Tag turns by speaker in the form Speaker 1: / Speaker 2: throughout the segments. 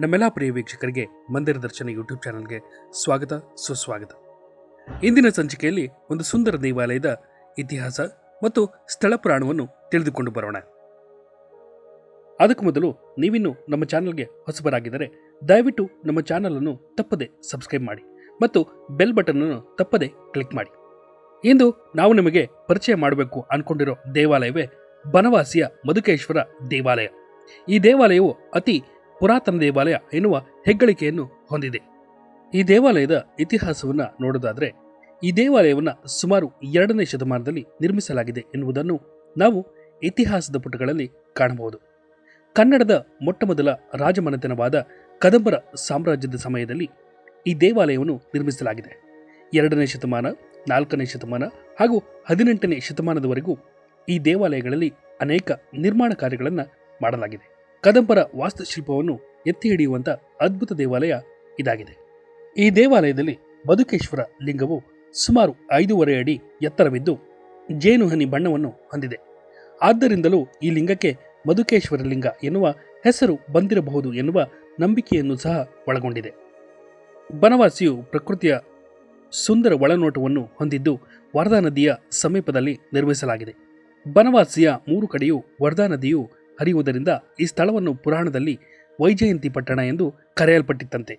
Speaker 1: ನಮ್ಮೆಲ್ಲ ಪ್ರಿಯ ವೀಕ್ಷಕರಿಗೆ ಮಂದಿರ ದರ್ಶನ ಯೂಟ್ಯೂಬ್ ಚಾನಲ್ಗೆ ಸ್ವಾಗತ, ಸುಸ್ವಾಗತ. ಇಂದಿನ ಸಂಚಿಕೆಯಲ್ಲಿ ಒಂದು ಸುಂದರ ದೇವಾಲಯದ ಇತಿಹಾಸ ಮತ್ತು ಸ್ಥಳ ಪುರಾಣವನ್ನು ತಿಳಿದುಕೊಂಡು ಬರೋಣ. ಅದಕ್ಕೂ ಮೊದಲು ನೀವಿನ್ನು ನಮ್ಮ ಚಾನಲ್ಗೆ ಹೊಸಬರಾಗಿದ್ದರೆ ದಯವಿಟ್ಟು ನಮ್ಮ ಚಾನಲನ್ನು ತಪ್ಪದೆ ಸಬ್ಸ್ಕ್ರೈಬ್ ಮಾಡಿ ಮತ್ತು ಬೆಲ್ ಬಟನ್ ಅನ್ನು ತಪ್ಪದೆ ಕ್ಲಿಕ್ ಮಾಡಿ. ಇಂದು ನಾವು ನಿಮಗೆ ಪರಿಚಯ ಮಾಡಬೇಕು ಅನ್ಕೊಂಡಿರೋ ದೇವಾಲಯವೇ ಬನವಾಸಿಯ ಮಧುಕೇಶ್ವರ ದೇವಾಲಯ. ಈ ದೇವಾಲಯವು ಅತಿ ಪುರಾತನ ದೇವಾಲಯ ಎನ್ನುವ ಹೆಗ್ಗಳಿಕೆಯನ್ನು ಹೊಂದಿದೆ. ಈ ದೇವಾಲಯದ ಇತಿಹಾಸವನ್ನು ನೋಡೋದಾದರೆ, ಈ ದೇವಾಲಯವನ್ನು ಸುಮಾರು ಎರಡನೇ ಶತಮಾನದಲ್ಲಿ ನಿರ್ಮಿಸಲಾಗಿದೆ ಎನ್ನುವುದನ್ನು ನಾವು ಇತಿಹಾಸದ ಪುಟಗಳಲ್ಲಿ ಕಾಣಬಹುದು. ಕನ್ನಡದ ಮೊಟ್ಟಮೊದಲ ರಾಜಮನೆತನವಾದ ಕದಂಬರ ಸಾಮ್ರಾಜ್ಯದ ಸಮಯದಲ್ಲಿ ಈ ದೇವಾಲಯವನ್ನು ನಿರ್ಮಿಸಲಾಗಿದೆ. ಎರಡನೇ ಶತಮಾನ, ನಾಲ್ಕನೇ ಶತಮಾನ ಹಾಗೂ ಹದಿನೆಂಟನೇ ಶತಮಾನದವರೆಗೂ ಈ ದೇವಾಲಯಗಳಲ್ಲಿ ಅನೇಕ ನಿರ್ಮಾಣ ಕಾರ್ಯಗಳನ್ನು ಮಾಡಲಾಗಿದೆ. ಕದಂಬರ ವಾಸ್ತುಶಿಲ್ಪವನ್ನು ಎತ್ತಿ ಹಿಡಿಯುವಂಥ ಅದ್ಭುತ ದೇವಾಲಯ ಇದಾಗಿದೆ. ಈ ದೇವಾಲಯದಲ್ಲಿ ಮಧುಕೇಶ್ವರ ಲಿಂಗವು ಸುಮಾರು ಐದೂವರೆ ಅಡಿ ಎತ್ತರವಿದ್ದು ಜೇನುಹನಿ ಬಣ್ಣವನ್ನು ಹೊಂದಿದೆ. ಆದ್ದರಿಂದಲೂ ಈ ಲಿಂಗಕ್ಕೆ ಮಧುಕೇಶ್ವರ ಲಿಂಗ ಎನ್ನುವ ಹೆಸರು ಬಂದಿರಬಹುದು ಎನ್ನುವ ನಂಬಿಕೆಯನ್ನು ಸಹ ಒಳಗೊಂಡಿದೆ. ಬನವಾಸಿಯು ಪ್ರಕೃತಿಯ ಸುಂದರ ಒಳನೋಟವನ್ನು ಹೊಂದಿದ್ದು ವರದಾ ನದಿಯ ಸಮೀಪದಲ್ಲಿ ನಿರ್ಮಿಸಲಾಗಿದೆ. ಬನವಾಸಿಯ ಮೂರು ಕಡೆಯೂ ವರದಾ ನದಿಯು ಹರಿಯುವುದರಿಂದ ಈ ಸ್ಥಳವನ್ನು ಪುರಾಣದಲ್ಲಿ ವೈಜಯಂತಿ ಪಟ್ಟಣ ಎಂದು ಕರೆಯಲ್ಪಟ್ಟಿತ್ತಂತೆ.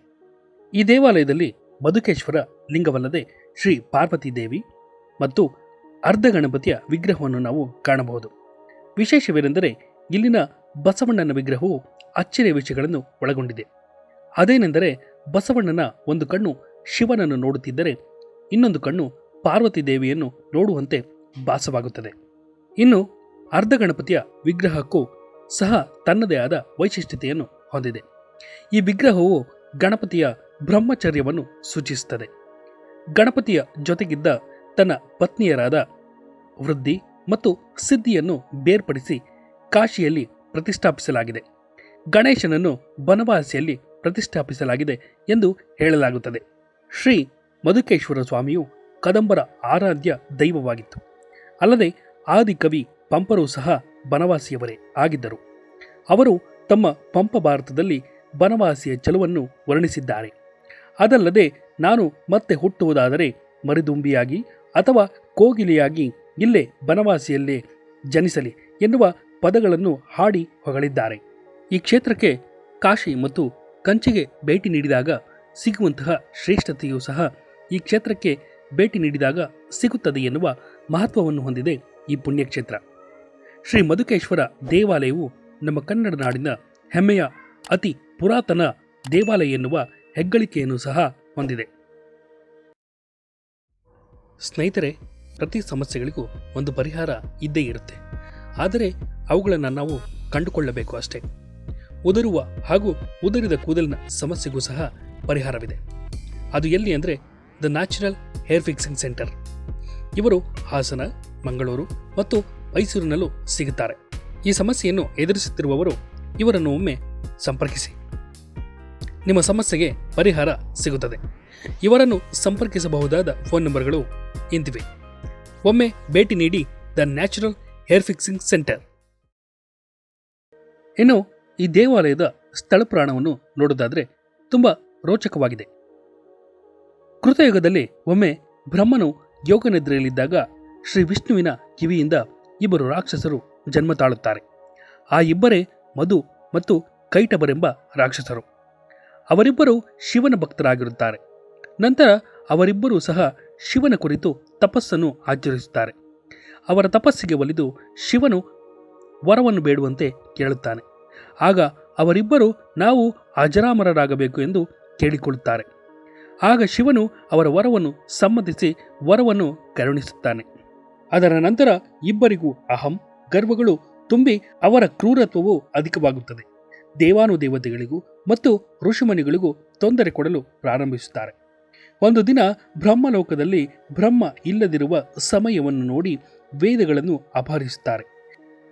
Speaker 1: ಈ ದೇವಾಲಯದಲ್ಲಿ ಮಧುಕೇಶ್ವರ ಲಿಂಗವಲ್ಲದೆ ಶ್ರೀ ಪಾರ್ವತಿ ದೇವಿ ಮತ್ತು ಅರ್ಧ ಗಣಪತಿಯ ವಿಗ್ರಹವನ್ನು ನಾವು ಕಾಣಬಹುದು. ವಿಶೇಷವೇನೆಂದರೆ ಇಲ್ಲಿನ ಬಸವಣ್ಣನ ವಿಗ್ರಹವು ಅಚ್ಚರಿಯ ವಿಷಯಗಳನ್ನು ಒಳಗೊಂಡಿದೆ. ಅದೇನೆಂದರೆ ಬಸವಣ್ಣನ ಒಂದು ಕಣ್ಣು ಶಿವನನ್ನು ನೋಡುತ್ತಿದ್ದರೆ ಇನ್ನೊಂದು ಕಣ್ಣು ಪಾರ್ವತಿ ದೇವಿಯನ್ನು ನೋಡುವಂತೆ ಭಾಸವಾಗುತ್ತದೆ. ಇನ್ನು ಅರ್ಧ ಗಣಪತಿಯ ವಿಗ್ರಹಕ್ಕೂ ಸಹ ತನ್ನದೇ ಆದ ವೈಶಿಷ್ಟ್ಯತೆಯನ್ನು ಹೊಂದಿದೆ. ಈ ವಿಗ್ರಹವು ಗಣಪತಿಯ ಬ್ರಹ್ಮಚರ್ಯವನ್ನು ಸೂಚಿಸುತ್ತದೆ. ಗಣಪತಿಯ ಜೊತೆಗಿದ್ದ ತನ್ನ ಪತ್ನಿಯರಾದ ವೃದ್ಧಿ ಮತ್ತು ಸಿದ್ಧಿಯನ್ನು ಬೇರ್ಪಡಿಸಿ ಕಾಶಿಯಲ್ಲಿ ಪ್ರತಿಷ್ಠಾಪಿಸಲಾಗಿದೆ. ಗಣೇಶನನ್ನು ಬನವಾಸಿಯಲ್ಲಿ ಪ್ರತಿಷ್ಠಾಪಿಸಲಾಗಿದೆ ಎಂದು ಹೇಳಲಾಗುತ್ತದೆ. ಶ್ರೀ ಮಧುಕೇಶ್ವರ ಸ್ವಾಮಿಯು ಕದಂಬರ ಆರಾಧ್ಯ ದೈವವಾಗಿತ್ತು. ಅಲ್ಲದೆ ಆದಿಕವಿ ಪಂಪರು ಸಹ ಬನವಾಸಿಯವರೇ ಆಗಿದ್ದರು. ಅವರು ತಮ್ಮ ಪಂಪ ಭಾರತದಲ್ಲಿ ಬನವಾಸಿಯ ಚಲುವನ್ನು ವರ್ಣಿಸಿದ್ದಾರೆ. ಅದಲ್ಲದೆ ನಾನು ಮತ್ತೆ ಹುಟ್ಟುವುದಾದರೆ ಮರಿದುಂಬಿಯಾಗಿ ಅಥವಾ ಕೋಗಿಲೆಯಾಗಿ ಇಲ್ಲೇ ಬನವಾಸಿಯಲ್ಲೇ ಜನಿಸಲಿ ಎನ್ನುವ ಪದಗಳನ್ನು ಹಾಡಿ ಹೊಗಳಿದ್ದಾರೆ. ಈ ಕ್ಷೇತ್ರಕ್ಕೆ ಕಾಶಿ ಮತ್ತು ಕಂಚಿಗೆ ಭೇಟಿ ನೀಡಿದಾಗ ಸಿಗುವಂತಹ ಶ್ರೇಷ್ಠತೆಯೂ ಸಹ ಈ ಕ್ಷೇತ್ರಕ್ಕೆ ಭೇಟಿ ನೀಡಿದಾಗ ಸಿಗುತ್ತದೆ ಎನ್ನುವ ಮಹತ್ವವನ್ನು ಹೊಂದಿದೆ ಈ ಪುಣ್ಯಕ್ಷೇತ್ರ. ಶ್ರೀ ಮಧುಕೇಶ್ವರ ದೇವಾಲಯವು ನಮ್ಮ ಕನ್ನಡ ನಾಡಿನ ಹೆಮ್ಮೆಯ ಅತಿ ಪುರಾತನ ದೇವಾಲಯ ಎನ್ನುವ ಹೆಗ್ಗಳಿಕೆಯನ್ನು ಸಹ ಹೊಂದಿದೆ. ಸ್ನೇಹಿತರೆ, ಪ್ರತಿ ಸಮಸ್ಯೆಗಳಿಗೂ ಒಂದು ಪರಿಹಾರ ಇದ್ದೇ ಇರುತ್ತೆ. ಆದರೆ ಅವುಗಳನ್ನು ನಾವು ಕಂಡುಕೊಳ್ಳಬೇಕು ಅಷ್ಟೇ. ಉದುರುವ ಹಾಗೂ ಉದುರಿದ ಕೂದಲಿನ ಸಮಸ್ಯೆಗೂ ಸಹ ಪರಿಹಾರವಿದೆ. ಅದು ಎಲ್ಲಿ ಅಂದರೆ the natural hair fixing centre. ಇವರು ಹಾಸನ, ಮಂಗಳೂರು ಮತ್ತು ಮೈಸೂರಿನಲ್ಲೂ ಸಿಗುತ್ತಾರೆ. ಈ ಸಮಸ್ಯೆಯನ್ನು ಎದುರಿಸುತ್ತಿರುವವರು ಇವರನ್ನು ಒಮ್ಮೆ ಸಂಪರ್ಕಿಸಿ. ನಿಮ್ಮ ಸಮಸ್ಯೆಗೆ ಪರಿಹಾರ ಸಿಗುತ್ತದೆ. ಇವರನ್ನು ಸಂಪರ್ಕಿಸಬಹುದಾದ ಫೋನ್ ನಂಬರ್ಗಳು ಇಂತಿವೆ. ಒಮ್ಮೆ ಭೇಟಿ ನೀಡಿ the natural hair fixing centre. ಇನ್ನು ಈ ದೇವಾಲಯದ ಸ್ಥಳ ಪ್ರಾಣವನ್ನು ನೋಡೋದಾದರೆ ತುಂಬ ರೋಚಕವಾಗಿದೆ. ಕೃತಯುಗದಲ್ಲಿ ಒಮ್ಮೆ ಬ್ರಹ್ಮನು ಯೋಗನಿದ್ರೆಯಲ್ಲಿದ್ದಾಗ ಶ್ರೀ ವಿಷ್ಣುವಿನ ಕಿವಿಯಿಂದ ಇಬ್ಬರು ರಾಕ್ಷಸರು ಜನ್ಮ ತಾಳುತ್ತಾರೆ. ಆ ಇಬ್ಬರೇ ಮಧು ಮತ್ತು ಕೈಟಬರೆಂಬ ರಾಕ್ಷಸರು. ಅವರಿಬ್ಬರು ಶಿವನ ಭಕ್ತರಾಗಿರುತ್ತಾರೆ. ನಂತರ ಅವರಿಬ್ಬರೂ ಸಹ ಶಿವನ ಕುರಿತು ತಪಸ್ಸನ್ನು ಆಚರಿಸುತ್ತಾರೆ. ಅವರ ತಪಸ್ಸಿಗೆ ಒಲಿದು ಶಿವನು ವರವನ್ನು ಬೇಡುವಂತೆ ಕೇಳುತ್ತಾನೆ. ಆಗ ಅವರಿಬ್ಬರು ನಾವು ಅಜರಾಮರರಾಗಬೇಕು ಎಂದು ಕೇಳಿಕೊಳ್ಳುತ್ತಾರೆ. ಆಗ ಶಿವನು ಅವರ ವರವನ್ನು ಸಮ್ಮತಿಸಿ ವರವನ್ನು ಕರುಣಿಸುತ್ತಾನೆ. ಅದರ ನಂತರ ಇಬ್ಬರಿಗೂ ಅಹಂ, ಗರ್ವಗಳು ತುಂಬಿ ಅವರ ಕ್ರೂರತ್ವವು ಅಧಿಕವಾಗುತ್ತದೆ. ದೇವಾನುದೇವತೆಗಳಿಗೂ ಮತ್ತು ಋಷಿಮುನಿಗಳಿಗೂ ತೊಂದರೆ ಕೊಡಲು ಪ್ರಾರಂಭಿಸುತ್ತಾರೆ. ಒಂದು ದಿನ ಬ್ರಹ್ಮಲೋಕದಲ್ಲಿ ಬ್ರಹ್ಮ ಇಲ್ಲದಿರುವ ಸಮಯವನ್ನು ನೋಡಿ ವೇದಗಳನ್ನು ಅಪಹರಿಸುತ್ತಾರೆ.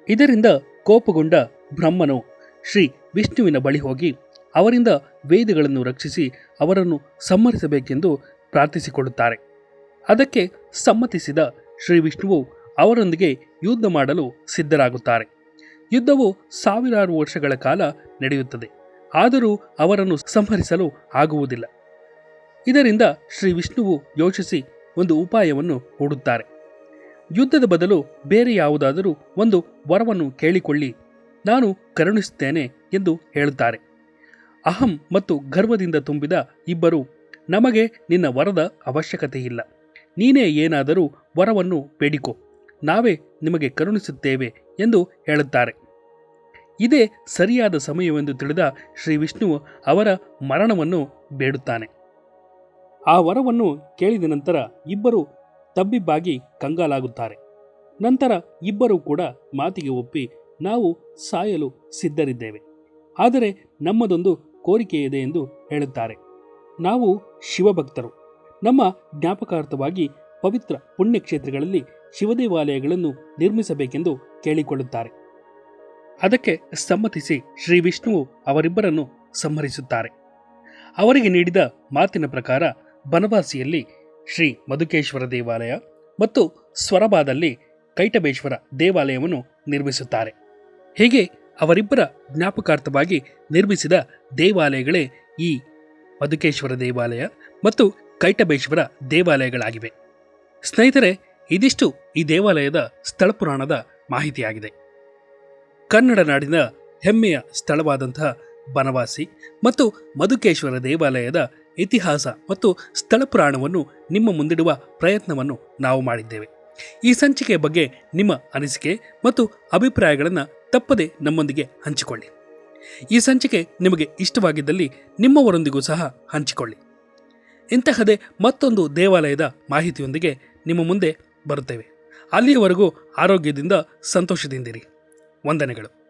Speaker 1: ಇದರಿಂದ ಕೋಪಗೊಂಡ ಬ್ರಹ್ಮನು ಶ್ರೀ ವಿಷ್ಣುವಿನ ಬಳಿ ಹೋಗಿ ಅವರಿಂದ ವೇದಗಳನ್ನು ರಕ್ಷಿಸಿ ಅವರನ್ನು ಸಂಹರಿಸಬೇಕೆಂದು ಪ್ರಾರ್ಥಿಸಿಕೊಳ್ಳುತ್ತಾರೆ ಅದಕ್ಕೆ ಸಮ್ಮತಿಸಿದ ಶ್ರೀ ವಿಷ್ಣುವು ಅವರೊಂದಿಗೆ ಯುದ್ಧ ಮಾಡಲು ಸಿದ್ಧರಾಗುತ್ತಾರೆ. ಯುದ್ಧವು ಸಾವಿರಾರು ವರ್ಷಗಳ ಕಾಲ ನಡೆಯುತ್ತದೆ. ಆದರೂ ಅವರನ್ನು ಸಂಹರಿಸಲು ಆಗುವುದಿಲ್ಲ. ಇದರಿಂದ ಶ್ರೀ ವಿಷ್ಣುವು ಯೋಚಿಸಿ ಒಂದು ಉಪಾಯವನ್ನು ಹೂಡುತ್ತಾರೆ. ಯುದ್ಧದ ಬದಲು ಬೇರೆ ಯಾವುದಾದರೂ ಒಂದು ವರವನ್ನು ಕೇಳಿಕೊಳ್ಳಿ. ನಾನು ಕರುಣಿಸುತ್ತೇನೆ ಎಂದು ಹೇಳುತ್ತಾರೆ. ಅಹಂ ಮತ್ತು ಗರ್ವದಿಂದ ತುಂಬಿದ ಇಬ್ಬರು, ನಮಗೆ ನಿನ್ನ ವರದ ಅವಶ್ಯಕತೆ ಇಲ್ಲ ನೀನೇ ಏನಾದರೂ ವರವನ್ನು ಬೇಡಿಕೊ. ನಾವೇ ನಿಮಗೆ ಕರುಣಿಸುತ್ತೇವೆ ಎಂದು ಹೇಳುತ್ತಾರೆ. ಇದೇ ಸರಿಯಾದ ಸಮಯವೆಂದು ತಿಳಿದ ಶ್ರೀ ವಿಷ್ಣುವು ಅವರ ಮರಣವನ್ನು ಬೇಡುತ್ತಾನೆ. ಆ ವರವನ್ನು ಕೇಳಿದ ನಂತರ ಇಬ್ಬರು ತಬ್ಬಿಬ್ಬಾಗಿ ಕಂಗಾಲಾಗುತ್ತಾರೆ. ನಂತರ ಇಬ್ಬರೂ ಕೂಡ ಮಾತಿಗೆ ಒಪ್ಪಿ ನಾವು ಸಾಯಲು ಸಿದ್ಧರಿದ್ದೇವೆ. ಆದರೆ ನಮ್ಮದೊಂದು ಕೋರಿಕೆ ಇದೆ ಎಂದು ಹೇಳುತ್ತಾರೆ. ನಾವು ಶಿವಭಕ್ತರು. ನಮ್ಮ ಜ್ಞಾಪಕಾರ್ಥವಾಗಿ ಪವಿತ್ರ ಪುಣ್ಯಕ್ಷೇತ್ರಗಳಲ್ಲಿ ಶಿವದೇವಾಲಯಗಳನ್ನು ನಿರ್ಮಿಸಬೇಕೆಂದು ಕೇಳಿಕೊಳ್ಳುತ್ತಾರೆ. ಅದಕ್ಕೆ ಸಮ್ಮತಿಸಿ ಶ್ರೀ ವಿಷ್ಣುವು ಅವರಿಬ್ಬರನ್ನು ಸಂಹರಿಸುತ್ತಾರೆ. ಅವರಿಗೆ ನೀಡಿದ ಮಾತಿನ ಪ್ರಕಾರ ಬನವಾಸಿಯಲ್ಲಿ ಶ್ರೀ ಮಧುಕೇಶ್ವರ ದೇವಾಲಯ ಮತ್ತು ಸ್ವರಬಾದಲ್ಲಿ ಕೈಟಬೇಶ್ವರ ದೇವಾಲಯವನ್ನು ನಿರ್ಮಿಸುತ್ತಾರೆ. ಹೀಗೆ ಅವರಿಬ್ಬರ ಜ್ಞಾಪಕಾರ್ಥವಾಗಿ ನಿರ್ಮಿಸಿದ ದೇವಾಲಯಗಳೇ ಈ ಮಧುಕೇಶ್ವರ ದೇವಾಲಯ ಮತ್ತು ಕೈಟಬೇಶ್ವರ ದೇವಾಲಯಗಳಾಗಿವೆ. ಸ್ನೇಹಿತರೆ, ಇದಿಷ್ಟು ಈ ದೇವಾಲಯದ ಸ್ಥಳ ಪುರಾಣದ ಮಾಹಿತಿಯಾಗಿದೆ. ಕನ್ನಡ ನಾಡಿನ ಹೆಮ್ಮೆಯ ಸ್ಥಳವಾದಂತಹ ಬನವಾಸಿ ಮತ್ತು ಮಧುಕೇಶ್ವರ ದೇವಾಲಯದ ಇತಿಹಾಸ ಮತ್ತು ಸ್ಥಳ ಪುರಾಣವನ್ನು ನಿಮ್ಮ ಮುಂದಿಡುವ ಪ್ರಯತ್ನವನ್ನು ನಾವು ಮಾಡಿದ್ದೇವೆ. ಈ ಸಂಚಿಕೆಯ ಬಗ್ಗೆ ನಿಮ್ಮ ಅನಿಸಿಕೆ ಮತ್ತು ಅಭಿಪ್ರಾಯಗಳನ್ನು ತಪ್ಪದೆ ನಮ್ಮೊಂದಿಗೆ ಹಂಚಿಕೊಳ್ಳಿ. ಈ ಸಂಚಿಕೆ ನಿಮಗೆ ಇಷ್ಟವಾಗಿದ್ದಲ್ಲಿ ನಿಮ್ಮವರೊಂದಿಗೂ ಸಹ ಹಂಚಿಕೊಳ್ಳಿ. ಇಂತಹದೇ ಮತ್ತೊಂದು ದೇವಾಲಯದ ಮಾಹಿತಿಯೊಂದಿಗೆ ನಿಮ್ಮ ಮುಂದೆ ಬರುತ್ತೇವೆ. ಅಲ್ಲಿಯವರೆಗೂ ಆರೋಗ್ಯದಿಂದ ಸಂತೋಷದಿಂದಿರಿ. ವಂದನೆಗಳು.